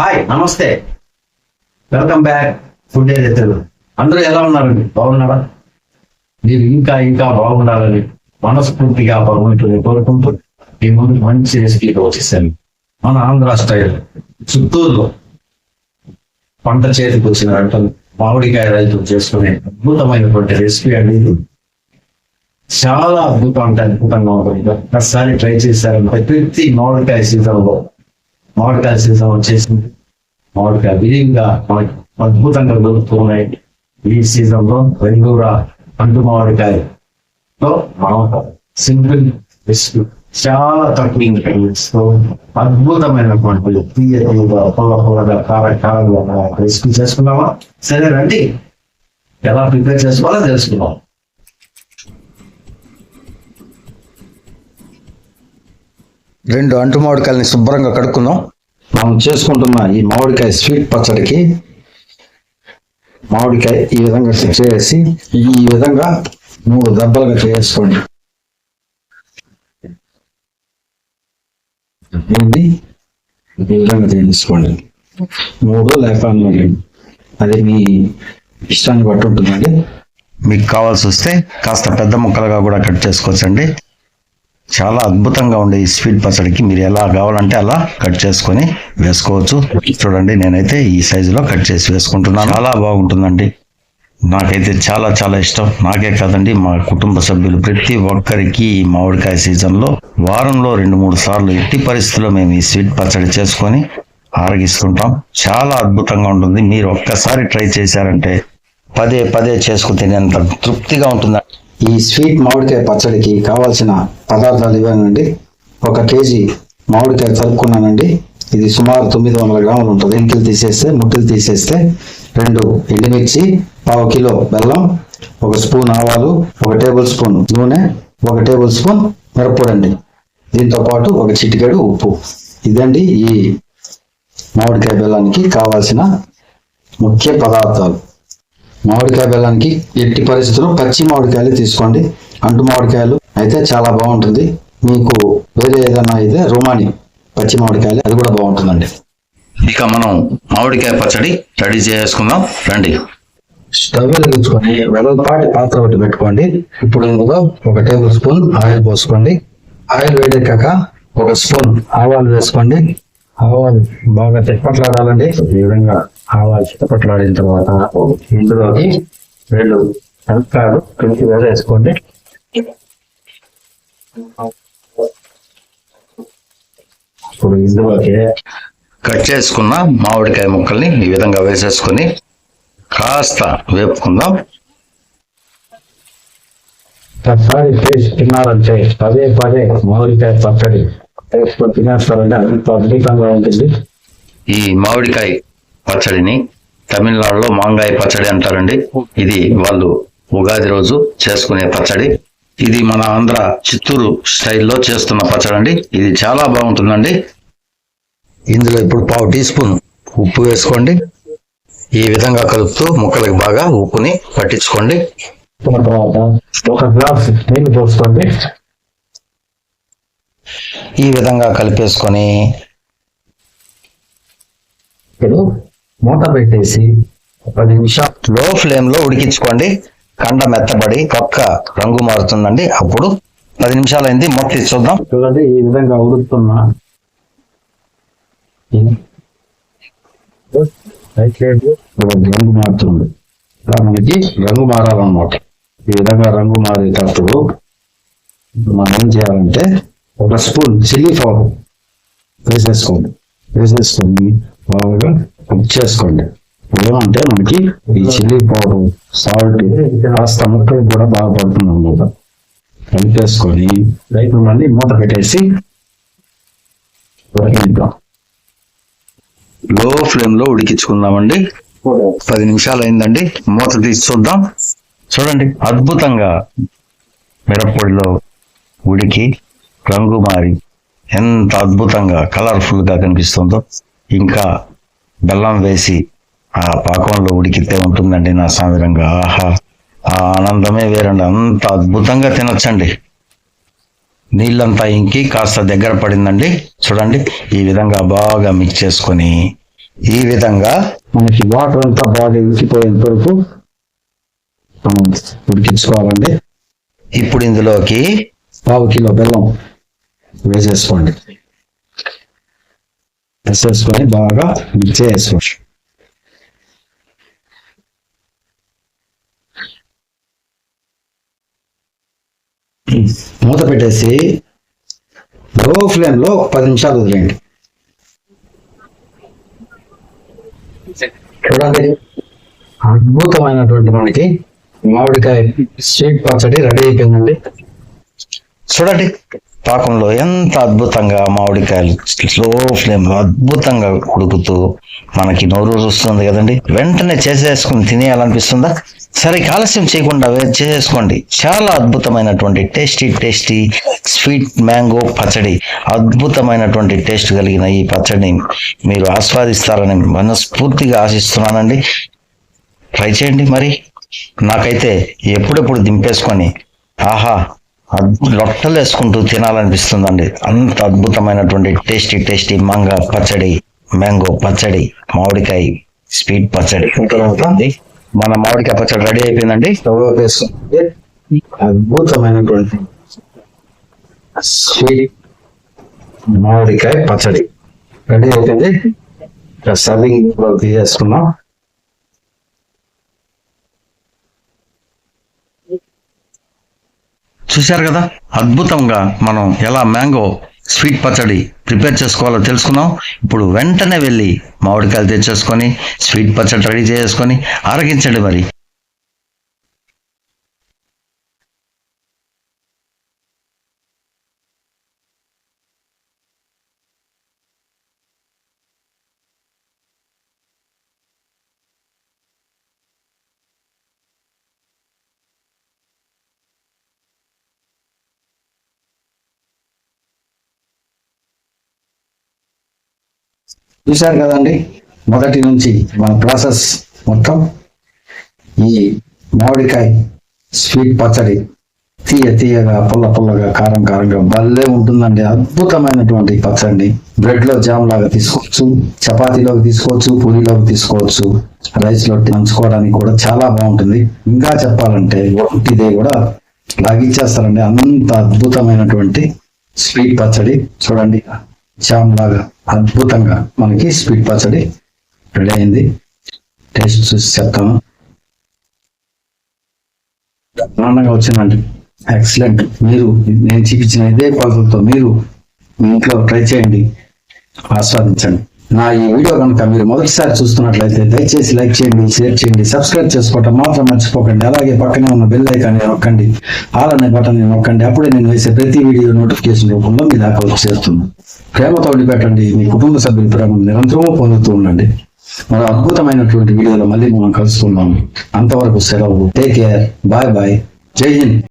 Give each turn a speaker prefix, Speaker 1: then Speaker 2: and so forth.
Speaker 1: Hi నమస్తే. Welcome back food ఏదైతే అందరూ ఎలా ఉన్నారండి? బాగున్నారా? మీరు ఇంకా ఇంకా బాగుండాలని మనస్ఫూర్తిగా భగవంతుని కోరుకుంటూ మీ ముందు మంచి రెసిపీతో వచ్చేసాను. మన ఆంధ్ర స్టైల్. చిత్తూరులో పంట చేతికి వచ్చిన వంటలు మామిడికాయ రైతులు చేసుకునే అద్భుతమైనటువంటి రెసిపీ అండి ఇది. చాలా అద్భుతం అంటే అద్భుతంగా ఉంటుంది. ఒక్కసారి ట్రై చేశారంటే ప్రతి మామిడికాయ సీజన్లో మామిడికాయ సీజన్ వచ్చేసింది. మామిడికాయ విధంగా మనకి అద్భుతంగా దొరుకుతున్నాయి. ఈ సీజన్లో రెండూరా పండు మామిడికాయ మనం సింపుల్ రెసిపీ చాలా తక్కువ ఇంగ్రీడియంట్స్తో అద్భుతమైనటువంటి తీయగా పొల పొలగా కార కారంగా రెసిపీ చేసుకున్నావా సరే రండి. ఎలా ప్రిపేర్ చేసుకోవాలో తెలుసుకుందాం.
Speaker 2: రెండు అంటు మామిడికాయలని శుభ్రంగా కడుక్కుందాం. మనం చేసుకుంటున్న ఈ మామిడికాయ స్వీట్ పచ్చడికి మామిడికాయ ఈ విధంగా చేసి ఈ విధంగా మూడు దెబ్బలుగా చేసుకోండి ఏంటి ఈ విధంగా చేసుకోండి మూడు లేక అదే అది మీ ఇష్టాన్ని బట్టి ఉంటుందండి. మీకు కావాల్సి వస్తే కాస్త పెద్ద ముక్కలుగా కూడా కట్ చేసుకోవచ్చండి. చాలా అద్భుతంగా ఉండే ఈ స్వీట్ పచ్చడికి మీరు ఎలా కావాలంటే అలా కట్ చేసుకొని వేసుకోవచ్చు. చూడండి నేనైతే ఈ సైజులో కట్ చేసి వేసుకుంటున్నాను. చాలా బాగుంటుందండి. నాకైతే చాలా చాలా ఇష్టం. నాకే కాదండి మా కుటుంబ సభ్యులు ప్రతి ఒక్కరికి ఈ మామిడికాయ సీజన్లో వారంలో రెండు మూడు సార్లు ఎట్టి పరిస్థితుల్లో మేము ఈ స్వీట్ పచ్చడి చేసుకొని ఆరగిస్తుంటాం. చాలా అద్భుతంగా ఉంటుంది. మీరు ఒక్కసారి ట్రై చేశారంటే పదే పదే చేసుకుని తినేంత తృప్తిగా ఉంటుంది ఈ స్వీట్ మామిడికాయ పచ్చడికి కావాల్సిన పదార్థాలు ఇవ్వనండి. ఒక కేజీ మామిడికాయ తరుపుకున్నానండి ఇది సుమారు తొమ్మిది వందల గ్రాములు ఉంటుంది. ఎంకిలు తీసేస్తే ముట్టలు తీసేస్తే రెండు ఎండుమిర్చి పావు కిలో బెల్లం ఒక స్పూన్ ఆవాలు ఒక టేబుల్ స్పూన్ నూనె ఒక టేబుల్ స్పూన్ మిరప్పొడండి దీంతో పాటు ఒక చిటికెడు ఉప్పు. ఇదండి ఈ మామిడికాయ బెల్లానికి కావాల్సిన ముఖ్య పదార్థాలు. మామిడికాయ బెల్లానికి ఎట్టి పరిస్థితుల్లో పచ్చి మామిడికాయలు తీసుకోండి. అంటు మామిడికాయలు అయితే చాలా బాగుంటుంది. మీకు వేరే ఏదైనా అయితే రుమాని పచ్చి మామిడికాయలు అది కూడా బాగుంటుందండి.
Speaker 3: ఇక మనం మామిడికాయ పచ్చడి రెడీ చేసుకుందాం. రండి.
Speaker 2: స్టవ్ వెలిగించుకొని వెడల్పాటి పాత్ర ఒకటి పెట్టుకోండి. ఇప్పుడు ఇందులో ఒక టేబుల్ స్పూన్ ఆయిల్ పోసుకోండి. ఆయిల్ వేడెక్కాక ఒక స్పూన్ ఆవాలు వేసుకోండి. ఆవాలు బాగా తిప్పట్లాడాలండి. ఈ విధంగా ఆవాలు తిప్పట్లాడిన తర్వాత ఇందులోకి రెండు మిరపకాయలు పిండి వేసేసుకోండి ఇప్పుడు ఇందులోకి
Speaker 3: కట్ చేసుకున్న మామిడికాయ ముక్కల్ని ఈ విధంగా వేసేసుకొని కాస్త వేపుకుందాం.
Speaker 2: ఒకసారి చేసి తిన్నారంటే పదే పదే మామిడికాయ పచ్చడి. వేసుకొని తినేస్తారంటే అంత అద్భుతంగా ఉంటుంది.
Speaker 3: ఈ మామిడికాయ పచ్చడిని తమిళనాడులో మాంగాయ పచ్చడి అంటారండి. ఇది వాళ్ళు ఉగాది రోజు చేసుకునే పచ్చడి. ఇది మన ఆంధ్ర చిత్తూరు స్టైల్లో చేస్తున్న పచ్చడి అండి ఇది చాలా బాగుంటుందండి.
Speaker 2: ఇందులో ఇప్పుడు పావు టీ స్పూన్ ఉప్పు వేసుకోండి.
Speaker 3: ఈ విధంగా కలుపుతూ ముక్కలకు బాగా ఉప్పుని పట్టించుకోండి.
Speaker 2: తర్వాత ఒక గ్లాస్ నీళ్ళు పోసుకోండి.
Speaker 3: ఈ విధంగా కలిపేసుకొని
Speaker 2: ఇప్పుడు మూత పెట్టేసి పది నిమిషాలు
Speaker 3: లో ఫ్లేమ్లో ఉడికించుకోండి. కండ మెత్తబడి పక్క రంగు మారుతుందండి. అప్పుడు పది నిమిషాలు అయింది మొత్తం చూద్దాం.
Speaker 2: చూడండి ఈ విధంగా ఉడుకుతున్నా రంగు మారుతుంది. ఇలా మనకి రంగు మారాలన్నమాట. ఈ విధంగా రంగు మారేటప్పుడు మనం ఏం చేయాలంటే ఒక స్పూన్ చిల్లీ పౌడర్ వేసేసుకోండి. వేసేసుకొని బాగా చేసుకోండి. ఏమంటే మనకి ఈ చిల్లీ పౌడర్ సాల్ట్ కాస్త ముక్కలు కూడా బాగా పడుతుంది అనమాట కలిపేసుకొని రైతు మళ్ళీ మూత పెట్టేసి ఉడికిద్దాం.
Speaker 3: లో ఫ్లేమ్లో ఉడికించుకుందామండి. పది నిమిషాలు అయిందండి. మూత తీసి చూద్దాం. చూడండి అద్భుతంగా మిరప్పొడిలో ఉడికి రంగు మారి ఎంత అద్భుతంగా కలర్ఫుల్గా కనిపిస్తుందో. ఇంకా బెల్లం వేసి ఆ పాకంలో ఉడికితే ఉంటుందండి నా సామిరంగా ఆహా ఆ ఆనందమే వేరండి. అంత అద్భుతంగా తినొచ్చండి. నీళ్ళంతా ఇంకి కాస్త దగ్గర పడిందండి. చూడండి ఈ విధంగా బాగా మిక్స్ చేసుకొని
Speaker 2: ఈ విధంగా మనకి వాటర్ అంతా బాగా ఇంకిపోయేంత వరకు మనం ఉడికించుకోవాలండి. ఇప్పుడు ఇందులోకి పావు కిలో బెల్లం వేసేసుకోండి. వేసేసుకొని బాగా మిక్స్ చేసుకోవచ్చు మూత పెట్టేసి లో ఫ్లేమ్లో పది నిమిషాలు వదిలేయండి. చూడండి. అద్భుతమైనటువంటి మనకి మామిడికాయ స్వీట్ పచ్చడి రెడీ అయిపోయిందండి. చూడండి. పాకంలో ఎంత అద్భుతంగా మామిడికాయలు స్లో ఫ్లేమ్ అద్భుతంగా ఉడుకుతూ మనకి నోరు వస్తుంది కదండి. వెంటనే చేసేసుకుని తినేయాలనిపిస్తుందా? సరే ఆలస్యం చేయకుండా చేసేసుకోండి. చాలా అద్భుతమైనటువంటి టేస్టీ టేస్టీ స్వీట్ మ్యాంగో పచ్చడి అద్భుతమైనటువంటి టేస్ట్ కలిగిన ఈ పచ్చడిని మీరు ఆస్వాదిస్తారని మనస్ఫూర్తిగా ఆశిస్తున్నానండి. ట్రై చేయండి మరి. నాకైతే ఎప్పుడెప్పుడు దింపేసుకొని ఆహా లొట్టలు వేసుకుంటూ తినాలనిపిస్తుందండి. అంత అద్భుతమైనటువంటి టేస్టీ టేస్టీ మంగ పచ్చడి మ్యాంగో పచ్చడి మామిడికాయ స్వీట్ పచ్చడి. మన మామిడికాయ పచ్చడి రెడీ అయిపోయిందండి. అద్భుతమైనటువంటి స్వీట్ మామిడికాయ పచ్చడి. రెడీ అయిపోయింది. సర్వింగ్ తీసేసుకున్నాం చూశారు కదా? అద్భుతంగా మనం ఎలా మ్యాంగో స్వీట్ పచ్చడి ప్రిపేర్ చేసుకోవాలో తెలుసుకున్నాం. ఇప్పుడు వెంటనే వెళ్ళి మామిడికాయలు తెచ్చేసుకొని స్వీట్ పచ్చడి రెడీ చేసుకొని ఆరగించండి మరి. చూశారు కదండి? మొదటి నుంచి మన ప్రాసెస్ మొత్తం ఈ మామిడికాయ స్వీట్ పచ్చడి తీయ తీయగా పుల్ల పుల్లగా కారం కారంగా భలే ఉంటుందండి. అద్భుతమైనటువంటి పచ్చడి బ్రెడ్లో జామ్ లాగా తీసుకోవచ్చు చపాతీలోకి తీసుకోవచ్చు పూరీలోకి తీసుకోవచ్చు రైస్లో నంచుకోవడానికి కూడా చాలా బాగుంటుంది. ఇంకా చెప్పాలంటే ఇదే కూడా లాగిచ్చేస్తారండి. అంత అద్భుతమైనటువంటి స్వీట్ పచ్చడి. చూడండి జామ్ లాగా అద్భుతంగా మనకి స్వీట్ పచ్చడి రెడీ అయింది. టేస్ట్ చూసి చెప్తాను. ఆనందంగా వచ్చిందండి. ఎక్సలెంట్ మీరు నేను చూపించిన ఇదే కొలతలతో మీరు మీ ఇంట్లో ట్రై చేయండి. ఆస్వాదించండి. నా ఈ వీడియో కనుక మీరు మొదటిసారి చూస్తున్నట్లయితే దయచేసి లైక్ చేయండి షేర్ చేయండి సబ్స్క్రైబ్ చేసుకోవటం మాత్రం మర్చిపోకండి. అలాగే పక్కనే ఉన్న బెల్ ఐకాన్ని నొక్కండి. ఆల్ అనే బటన్ నొక్కండి. అప్పుడే నేను వేసే ప్రతి వీడియో నోటిఫికేషన్ రూపంలో మీ దాకా వచ్చేస్తుంది. ప్రేమతో పెట్టండి మీ కుటుంబ సభ్యుల ప్రేమ నిరంతరం పొందుతూ ఉండండి. మరో అద్భుతమైనటువంటి వీడియోలో మళ్ళీ మనం కలుసుకుందాం. అంతవరకు సెలవు. టేక్ కేర్ బాయ్ బాయ్ జై హింద్.